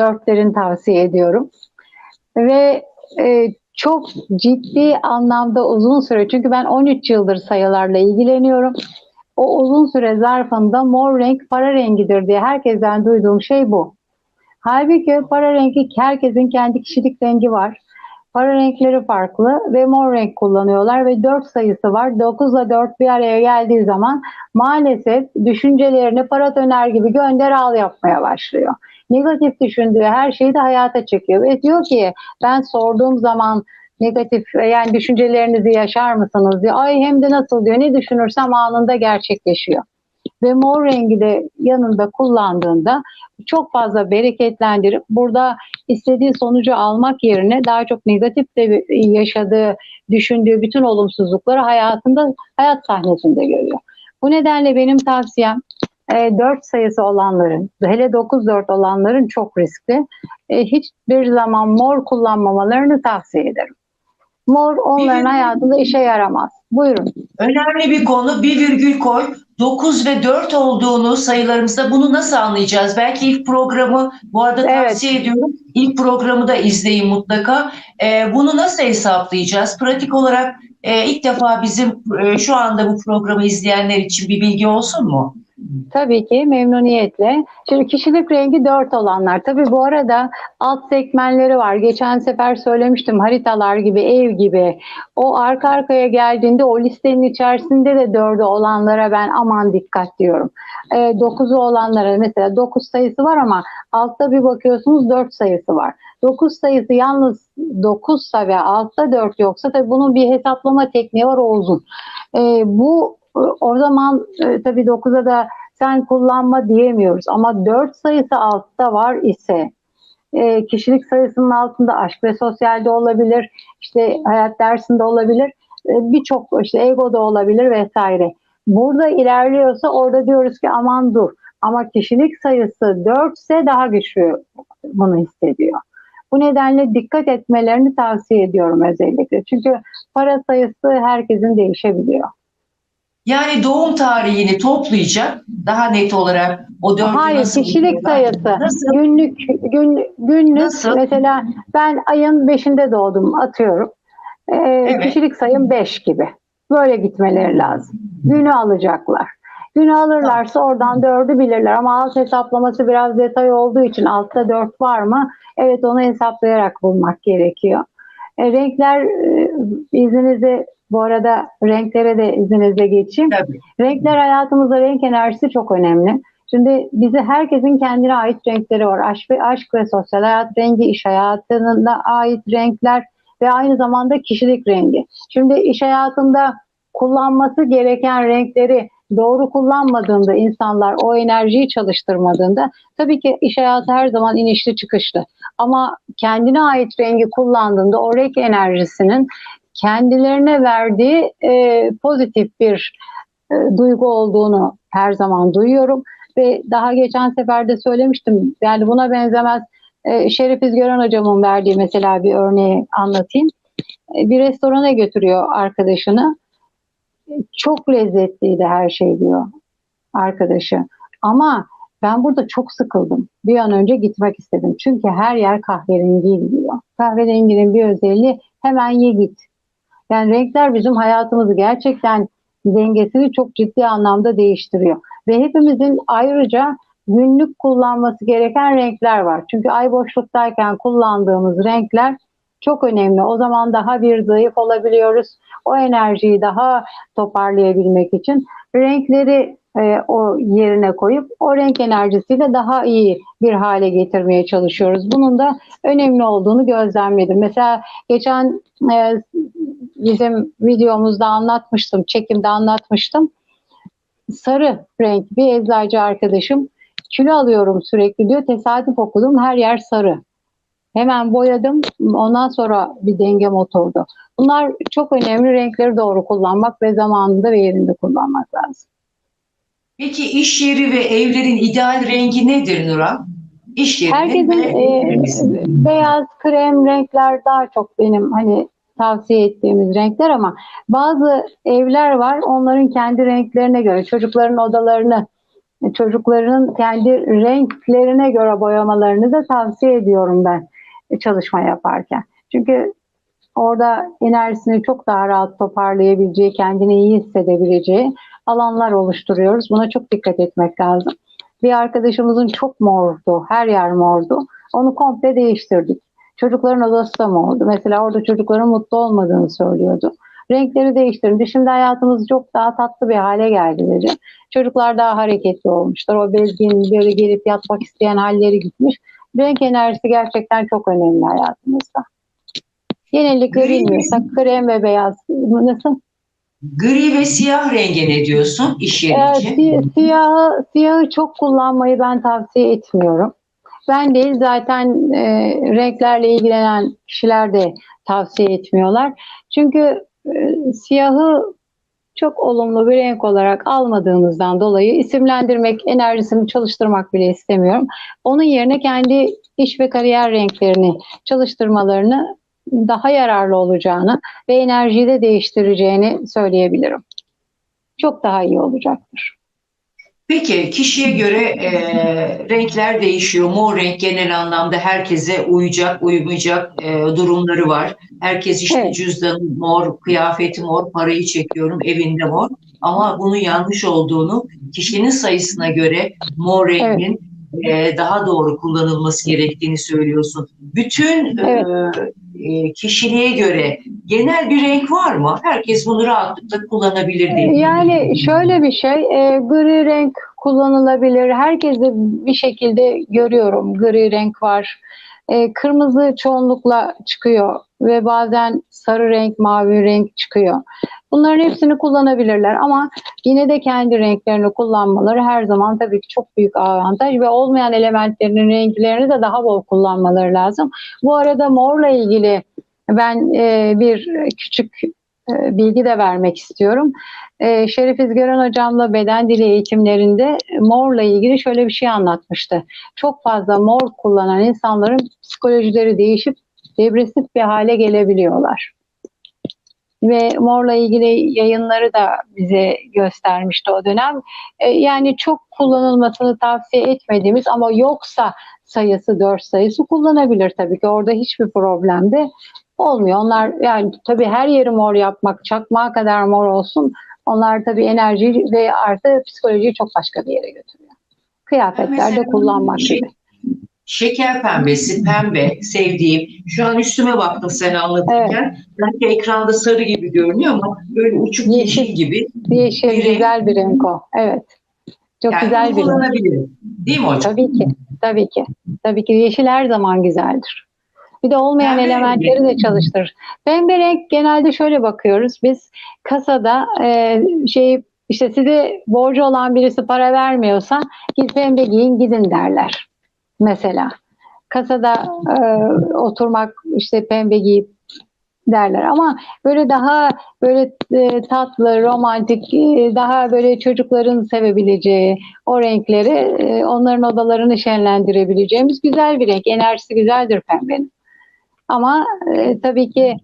dörtlerin tavsiye ediyorum. Ve e, çok ciddi anlamda uzun süre çünkü ben 13 yıldır sayılarla ilgileniyorum. O uzun süre zarfında mor renk para rengidir diye herkesten duyduğum şey bu. Halbuki para rengi herkesin kendi kişilik rengi var. Para renkleri farklı ve mor renk kullanıyorlar ve 4 sayısı var. 9 ile 4 bir araya geldiği zaman maalesef düşüncelerini para döner gibi gönder al yapmaya başlıyor. Negatif düşündüğü her şeyi de hayata çekiyor ve diyor ki ben sorduğum zaman negatif yani düşüncelerinizi yaşar mısınız diyor. Ay hem de nasıl diyor ne düşünürsem anında gerçekleşiyor. Ve mor rengi de yanında kullandığında çok fazla bereketlendirip burada istediği sonucu almak yerine daha çok negatif de yaşadığı, düşündüğü bütün olumsuzlukları hayatında, hayat sahnesinde görüyor. Bu nedenle benim tavsiyem e, 4 sayısı olanların, hele 9-4 olanların çok riskli. E, hiçbir zaman mor kullanmamalarını tavsiye ederim. Mor onların virgül- hayatında işe yaramaz. Buyurun. Önemli bir konu bir virgül koy. 9 ve 4 olduğunu sayılarımızda bunu nasıl anlayacağız? Belki ilk programı bu arada Evet. tavsiye ediyorum. İlk programı da izleyin mutlaka. Ee, bunu nasıl hesaplayacağız? Pratik olarak e, ilk defa bizim e, şu anda bu programı izleyenler için bir bilgi olsun mu? Tabii ki memnuniyetle. Şimdi kişilik rengi 4 olanlar. Tabii bu arada alt segmentleri var. Geçen sefer söylemiştim haritalar gibi, ev gibi. O arka arkaya geldiğinde o listenin içerisinde de 4'ü olanlara ben aman dikkat diyorum. E, 9'u olanlara mesela 9 sayısı var ama altta bir bakıyorsunuz 4 sayısı var. 9 sayısı yalnız 9 ise ve altta 4 yoksa tabii bunun bir hesaplama tekniği var o uzun. E, bu o zaman e, tabii 9'a da sen kullanma diyemiyoruz ama 4 sayısı altta var ise e, kişilik sayısının altında aşk ve sosyalde olabilir, işte hayat dersinde olabilir, e, birçok işte egoda olabilir vesaire. Burada ilerliyorsa orada diyoruz ki aman dur. Ama kişilik sayısı 4 ise daha güçlü bunu hissediyor. Bu nedenle dikkat etmelerini tavsiye ediyorum özellikle. Çünkü para sayısı herkesin değişebiliyor. Yani doğum tarihini toplayacak daha net olarak o dördü Hayır, nasıl kişilik sayısı. Nasıl? Günlük gün günlük Nasıl? mesela ben ayın 5'inde doğdum atıyorum. Ee, Kişilik sayım 5 gibi. Böyle gitmeleri lazım. Günü alacaklar. Günü alırlarsa oradan 4'ü bilirler ama alt hesaplaması biraz detay olduğu için altta 4 var mı? Evet onu hesaplayarak bulmak gerekiyor. E, renkler e, izninizle bu arada renklere de izninizle geçeyim. Tabii. Renkler hayatımızda renk enerjisi çok önemli. Şimdi bize herkesin kendine ait renkleri var. Aşk ve, aşk ve sosyal hayat rengi, iş hayatına ait renkler ve aynı zamanda kişilik rengi. Şimdi iş hayatında kullanması gereken renkleri doğru kullanmadığında insanlar o enerjiyi çalıştırmadığında tabii ki iş hayatı her zaman inişli çıkışlı. Ama kendine ait rengi kullandığında o renk enerjisinin kendilerine verdiği e, pozitif bir e, duygu olduğunu her zaman duyuyorum ve daha geçen sefer de söylemiştim yani buna benzemez e, Şerif İzgören hocamın verdiği mesela bir örneği anlatayım. E, bir restorana götürüyor arkadaşını. Çok lezzetliydi her şey diyor arkadaşı. Ama ben burada çok sıkıldım. Bir an önce gitmek istedim. Çünkü her yer kahverengi diyor. Kahverenginin bir özelliği hemen ye git. Yani renkler bizim hayatımızı gerçekten dengesini çok ciddi anlamda değiştiriyor. Ve hepimizin ayrıca günlük kullanması gereken renkler var. Çünkü ay boşluktayken kullandığımız renkler çok önemli. O zaman daha bir zayıf olabiliyoruz. O enerjiyi daha toparlayabilmek için renkleri e, o yerine koyup o renk enerjisiyle daha iyi bir hale getirmeye çalışıyoruz. Bunun da önemli olduğunu gözlemledim. Mesela geçen e, bizim videomuzda anlatmıştım, çekimde anlatmıştım. Sarı renk bir eczacı arkadaşım kilo alıyorum sürekli diyor. Tesadüf okudum her yer sarı. Hemen boyadım. Ondan sonra bir dengem oturdu. Bunlar çok önemli. Renkleri doğru kullanmak ve zamanında ve yerinde kullanmak lazım. Peki iş yeri ve evlerin ideal rengi nedir Nuran? iş yerinde Herkesin e, beyaz, krem renkler daha çok benim hani tavsiye ettiğimiz renkler ama bazı evler var onların kendi renklerine göre çocukların odalarını çocukların kendi renklerine göre boyamalarını da tavsiye ediyorum ben çalışma yaparken. Çünkü orada enerjisini çok daha rahat toparlayabileceği, kendini iyi hissedebileceği alanlar oluşturuyoruz. Buna çok dikkat etmek lazım. Bir arkadaşımızın çok mordu, her yer mordu. Onu komple değiştirdik. Çocukların odası da mordu. Mesela orada çocukların mutlu olmadığını söylüyordu. Renkleri değiştirdi. Şimdi hayatımız çok daha tatlı bir hale geldi dedi. Çocuklar daha hareketli olmuşlar. O bezgin böyle gelip yatmak isteyen halleri gitmiş. Renk enerjisi gerçekten çok önemli hayatımızda. Bilmiyorsak krem ve beyaz. Nasıl? Gri ve siyah renge ne diyorsun iş yeri Evet, için? si- siyahı, siyahı çok kullanmayı ben tavsiye etmiyorum. Ben değil zaten e, renklerle ilgilenen kişiler de tavsiye etmiyorlar. Çünkü e, siyahı çok olumlu bir renk olarak almadığımızdan dolayı isimlendirmek, enerjisini çalıştırmak bile istemiyorum. Onun yerine kendi iş ve kariyer renklerini çalıştırmalarını daha yararlı olacağını ve enerjiyi de değiştireceğini söyleyebilirim. Çok daha iyi olacaktır. Peki kişiye göre e, renkler değişiyor. Mor renk genel anlamda herkese uyacak, uymayacak e, durumları var. Herkes işte Evet. cüzdanı mor, kıyafeti mor, parayı çekiyorum evinde mor. Ama bunun yanlış olduğunu kişinin sayısına göre mor rengin e, daha doğru kullanılması gerektiğini söylüyorsun. Bütün e, e, kişiliğe göre genel bir renk var mı? Herkes bunu rahatlıkla kullanabilir diye. Yani şöyle bir şey, e, gri renk kullanılabilir. Herkese bir şekilde görüyorum gri renk var. E, kırmızı çoğunlukla çıkıyor ve bazen sarı renk, mavi renk çıkıyor. Bunların hepsini kullanabilirler ama yine de kendi renklerini kullanmaları her zaman tabii ki çok büyük avantaj ve olmayan elementlerinin renklerini de daha bol kullanmaları lazım. Bu arada morla ilgili ben e, bir küçük e, bilgi de vermek istiyorum. E, Şerif İzgören hocamla beden dili eğitimlerinde morla ilgili şöyle bir şey anlatmıştı. Çok fazla mor kullanan insanların psikolojileri değişip depresif bir hale gelebiliyorlar. Ve morla ilgili yayınları da bize göstermişti o dönem. E, yani çok kullanılmasını tavsiye etmediğimiz ama yoksa sayısı 4 sayısı kullanabilir tabii ki. Orada hiçbir problem de olmuyor. Onlar yani tabii her yeri mor yapmak, çakmağa kadar mor olsun. Onlar tabii enerji ve artı psikolojiyi çok başka bir yere götürüyor. Kıyafetlerde kullanmak şey- gibi. Şeker pembesi, pembe sevdiğim. Şu an üstüme baktım sen anlatırken. Belki ekranda sarı gibi görünüyor ama böyle uçuk Yeşil. yeşil gibi. Yeşil bir renk. güzel bir renk o. Evet. Çok Yani güzel bir renk. Değil mi hocam? Tabii ki. Tabii ki. Tabii ki yeşil her zaman güzeldir. Bir de olmayan Pembe elementleri rengi. de çalıştırır. Pembe renk genelde şöyle bakıyoruz. Biz kasada e, şey işte size borcu olan birisi para vermiyorsa git pembe giyin gidin derler. Mesela kasada e, oturmak işte pembe giyip derler ama böyle daha böyle e, tatlı, romantik, e, daha böyle çocukların sevebileceği o renkleri e, onların odalarını şenlendirebileceğimiz güzel bir renk. Enerjisi güzeldir pembenin. Ama e, tabii ki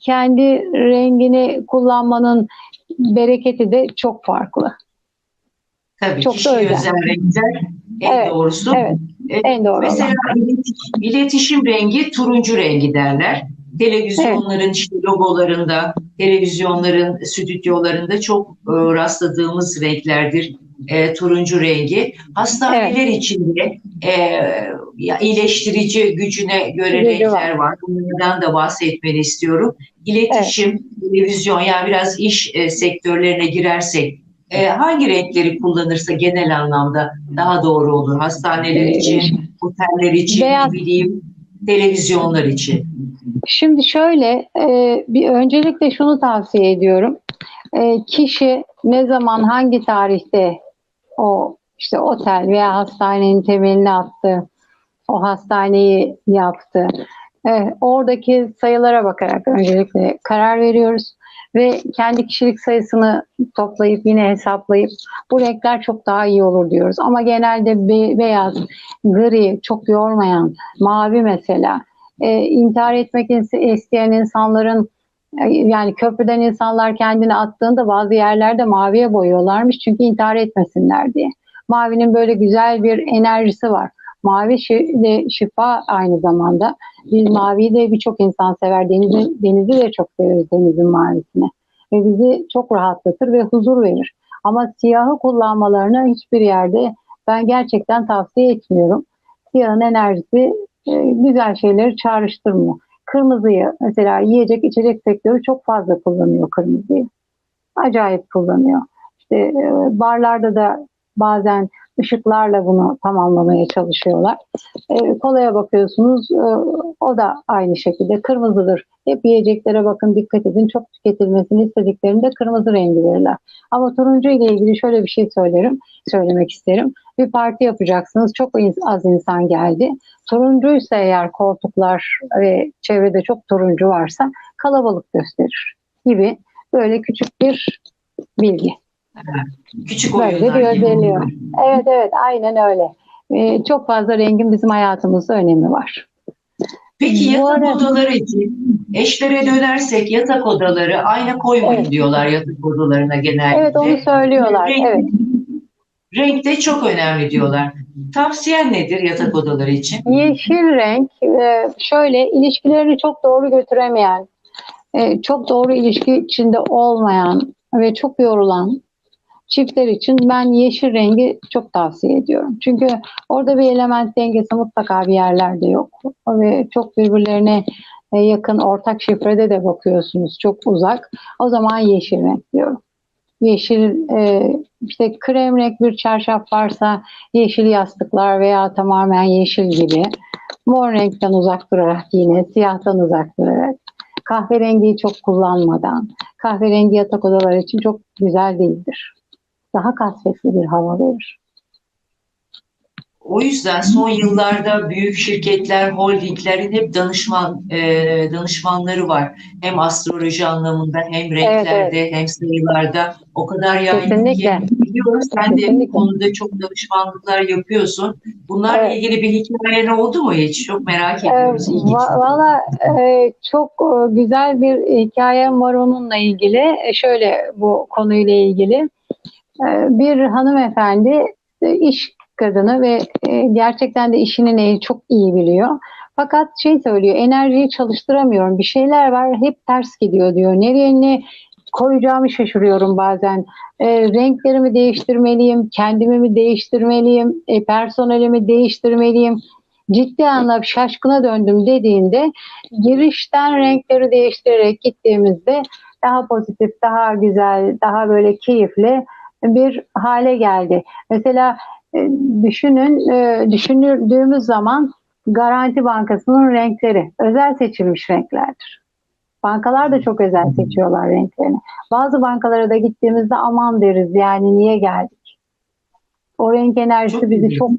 kendi rengini kullanmanın bereketi de çok farklı. Tabii Çok kişiye özel renkler en Evet, doğrusu. Evet, Evet, en doğru Mesela olan. ileti- iletişim rengi turuncu rengi derler. Televizyonların işte logolarında, televizyonların stüdyolarında çok e, rastladığımız renklerdir e, turuncu rengi. Hastaneler içinde e, ya iyileştirici gücüne göre Gücü renkler var. Bunlardan da bahsetmeni istiyorum. İletişim, televizyon yani biraz iş e, sektörlerine girersek e, hangi renkleri kullanırsa genel anlamda daha doğru olur? Hastaneler Ee, için, oteller için, beyaz- bileyim, televizyonlar için. Şimdi şöyle, e, bir öncelikle şunu tavsiye ediyorum. E, kişi ne zaman, hangi tarihte o işte otel veya hastanenin temelini attı, o hastaneyi yaptı. Evet, oradaki sayılara bakarak öncelikle karar veriyoruz ve kendi kişilik sayısını toplayıp yine hesaplayıp bu renkler çok daha iyi olur diyoruz. Ama genelde be- beyaz, gri, çok yormayan, mavi mesela e, intihar etmek is- isteyen insanların e, yani köprüden insanlar kendini attığında bazı yerlerde maviye boyuyorlarmış çünkü intihar etmesinler diye. Mavinin böyle güzel bir enerjisi var. Mavi de şifa aynı zamanda. Biz maviyi de birçok insan sever. Denizi, denizi de çok severiz denizin mavisini. Ve bizi çok rahatlatır ve huzur verir. Ama siyahı kullanmalarını hiçbir yerde ben gerçekten tavsiye etmiyorum. Siyahın enerjisi e, güzel şeyleri çağrıştırmıyor. Kırmızıyı mesela yiyecek içecek sektörü çok fazla kullanıyor kırmızıyı. Acayip kullanıyor. İşte e, barlarda da bazen ışıklarla bunu tamamlamaya çalışıyorlar. E, kolaya bakıyorsunuz e, o da aynı şekilde kırmızıdır. Hep yiyeceklere bakın dikkat edin. Çok tüketilmesini istediklerinde kırmızı rengi verirler. Ama turuncu ile ilgili şöyle bir şey söylerim, söylemek isterim. Bir parti yapacaksınız. Çok az insan geldi. Turuncuysa eğer koltuklar ve çevrede çok turuncu varsa kalabalık gösterir gibi böyle küçük bir bilgi. Küçük Böyle bir var. Evet evet aynen öyle. Ee, çok fazla rengin bizim hayatımızda önemi var. Peki Bu yatak arada- odaları için eşlere dönersek yatak odaları ayna koymayın Evet. diyorlar yatak odalarına genellikle. Evet onu söylüyorlar. Renk- Evet. Renk de çok önemli diyorlar. Tavsiyen nedir yatak odaları için? Yeşil renk e, şöyle ilişkilerini çok doğru götüremeyen, e, çok doğru ilişki içinde olmayan ve çok yorulan çiftler için ben yeşil rengi çok tavsiye ediyorum. Çünkü orada bir element dengesi mutlaka bir yerlerde yok. Ve çok birbirlerine e, yakın ortak şifrede de bakıyorsunuz çok uzak. O zaman yeşil renk diyorum. Yeşil e, işte krem renk bir çarşaf varsa yeşil yastıklar veya tamamen yeşil gibi. Mor renkten uzak durarak yine siyahtan uzak durarak. Kahverengiyi çok kullanmadan. Kahverengi yatak odaları için çok güzel değildir. Daha kasvetli bir hava verir. O yüzden son yıllarda büyük şirketler, holdinglerin hep danışman e, danışmanları var. Hem astroloji anlamında hem renklerde hem sayılarda o kadar yaygın Kesinlikle. ki biliyorum sen de bu konuda çok danışmanlıklar yapıyorsun. Bunlarla Evet. ilgili bir hikayen oldu mu hiç? Çok merak Ee, ediyoruz. ilginç. va- Valla e, çok e, güzel bir hikayem var onunla ilgili. E, şöyle bu konuyla ilgili. E, bir hanımefendi e, iş kadını ve e, gerçekten de işini neyi çok iyi biliyor. Fakat şey söylüyor, enerjiyi çalıştıramıyorum. Bir şeyler var, hep ters gidiyor diyor. Nereye ne koyacağımı şaşırıyorum bazen. E, renklerimi değiştirmeliyim, kendimi mi değiştirmeliyim, e, personelimi değiştirmeliyim. Ciddi anlamda şaşkına döndüm dediğinde girişten renkleri değiştirerek gittiğimizde daha pozitif, daha güzel, daha böyle keyifli bir hale geldi. Mesela e, düşünün, e, düşündüğümüz zaman Garanti Bankası'nın renkleri özel seçilmiş renklerdir. Bankalar da çok özel seçiyorlar renklerini. Bazı bankalara da gittiğimizde aman deriz yani niye geldik? O renk enerjisi bizi çok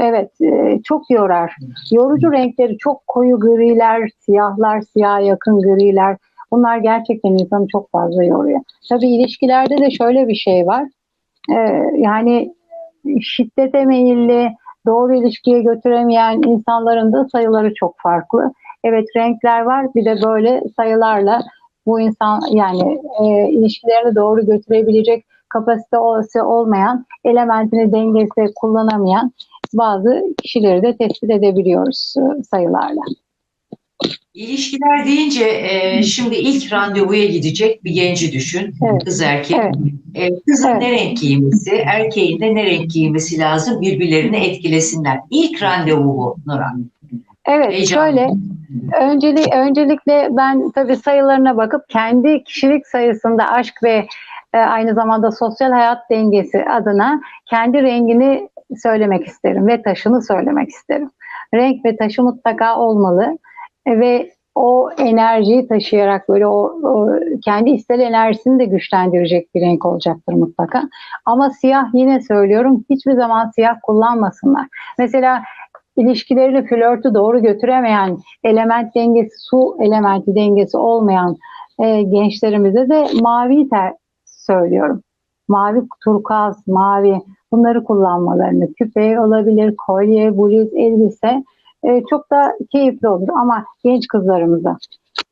evet e, çok yorar. Yorucu renkleri çok koyu griler, siyahlar, siyah yakın griler. Bunlar gerçekten insanı çok fazla yoruyor. Tabii ilişkilerde de şöyle bir şey var. E, yani şiddete meyilli, doğru ilişkiye götüremeyen insanların da sayıları çok farklı. Evet renkler var bir de böyle sayılarla bu insan yani e, ilişkilerini doğru götürebilecek kapasite olsa olmayan, elementini dengesi kullanamayan bazı kişileri de tespit edebiliyoruz e, sayılarla. İlişkiler deyince e, şimdi ilk randevuya gidecek bir genci düşün. Evet. Kız erkek. Evet. E, kızın Evet. ne renk giymesi, erkeğin de ne renk giymesi lazım birbirlerini etkilesinler. İlk randevu bu Nurhan. Evet Heyecanlı. şöyle önceli, öncelikle ben tabii sayılarına bakıp kendi kişilik sayısında aşk ve e, aynı zamanda sosyal hayat dengesi adına kendi rengini söylemek isterim ve taşını söylemek isterim. Renk ve taşı mutlaka olmalı ve o enerjiyi taşıyarak böyle o, o kendi istel enerjisini de güçlendirecek bir renk olacaktır mutlaka. Ama siyah yine söylüyorum hiçbir zaman siyah kullanmasınlar. Mesela ilişkilerini flörtü doğru götüremeyen, element dengesi, su elementi dengesi olmayan e, gençlerimize de mavi ter söylüyorum. Mavi turkuaz, mavi bunları kullanmalarını, küpe olabilir, kolye, bluz, elbise e, çok da keyifli olur ama genç kızlarımıza.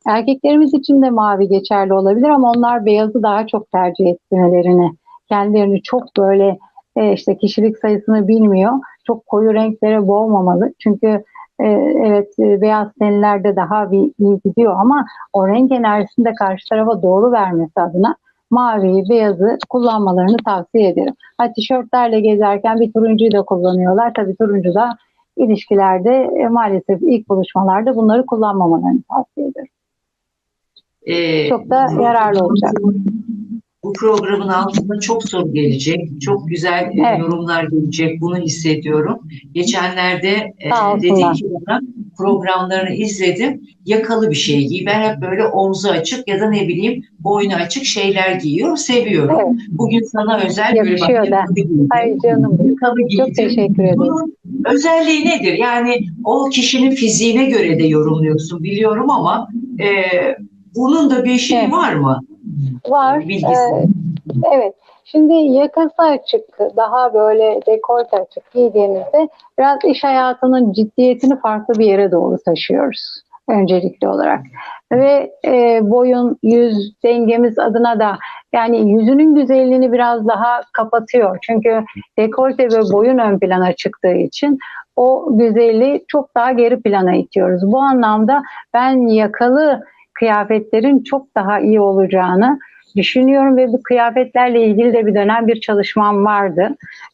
Erkeklerimiz için de mavi geçerli olabilir ama onlar beyazı daha çok tercih etmelerini, kendilerini çok böyle e, işte kişilik sayısını bilmiyor. Çok koyu renklere boğmamalı. Çünkü e, evet beyaz tenlerde daha bir iyi gidiyor ama o renk enerjisini de karşı tarafa doğru vermesi adına maviyi, beyazı kullanmalarını tavsiye ederim. Ha tişörtlerle gezerken bir turuncuyu da kullanıyorlar. Tabii turuncu da ilişkilerde e, maalesef ilk buluşmalarda bunları kullanmamalarını tavsiye ederim. Ee, Çok da yararlı olacak. Bu programın altında çok soru gelecek, çok güzel e, Evet. yorumlar gelecek, bunu hissediyorum. Geçenlerde e, dedi ki bana programlarını izledim, yakalı bir şey giy. Ben hep böyle omzu açık ya da ne bileyim boynu açık şeyler giyiyorum, seviyorum. Evet. Bugün sana özel bak Yakışıyor yakalı giydim. Ay canım. Yakalı giydim. Çok teşekkür ederim. Bunun özelliği nedir? Yani o kişinin fiziğine göre de yorumluyorsun biliyorum ama e, bunun da bir şeyi Evet. var mı? Var. Bilgisi. Ee, evet. Şimdi yakası açık, daha böyle dekolte açık giydiğimizde biraz iş hayatının ciddiyetini farklı bir yere doğru taşıyoruz öncelikli olarak. Ve e, boyun, yüz dengemiz adına da yani yüzünün güzelliğini biraz daha kapatıyor. Çünkü dekolte ve boyun ön plana çıktığı için o güzelliği çok daha geri plana itiyoruz. Bu anlamda ben yakalı kıyafetlerin çok daha iyi olacağını düşünüyorum ve bu kıyafetlerle ilgili de bir dönem bir çalışmam vardı.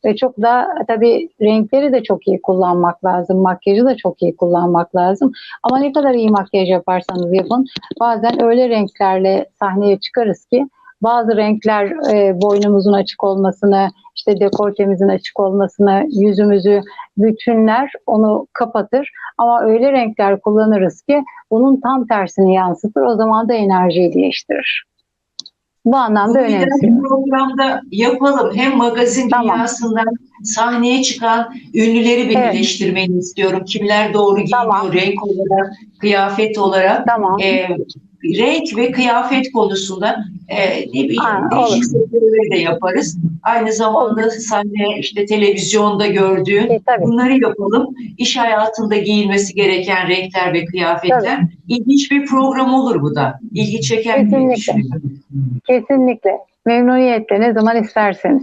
Ve çok da tabii renkleri de çok iyi kullanmak lazım, makyajı da çok iyi kullanmak lazım. Ama ne kadar iyi makyaj yaparsanız yapın, bazen öyle renklerle sahneye çıkarız ki bazı renkler e, boynumuzun açık olmasını, işte dekoltemizin açık olmasını, yüzümüzü bütünler, onu kapatır. Ama öyle renkler kullanırız ki bunun tam tersini yansıtır. O zaman da enerjiyi değiştirir. Bu anlamda Bunu bir programda yapalım. Hem magazin Tamam. dünyasından sahneye çıkan ünlüleri bir Evet. birleştirmeni istiyorum. Kimler doğru giyiniyor, Tamam. renk olarak, kıyafet olarak. Tamam. Ee, renk ve kıyafet konusunda e, ne bileyim Ha, değişik olur. sektörleri de yaparız. Aynı zamanda sahne işte televizyonda gördüğün E, tabii. bunları yapalım. İş hayatında giyilmesi gereken renkler ve kıyafetler. İlginç bir program olur bu da. İlgi çeker diye Kesinlikle. düşünüyorum. Kesinlikle. Memnuniyetle ne zaman isterseniz.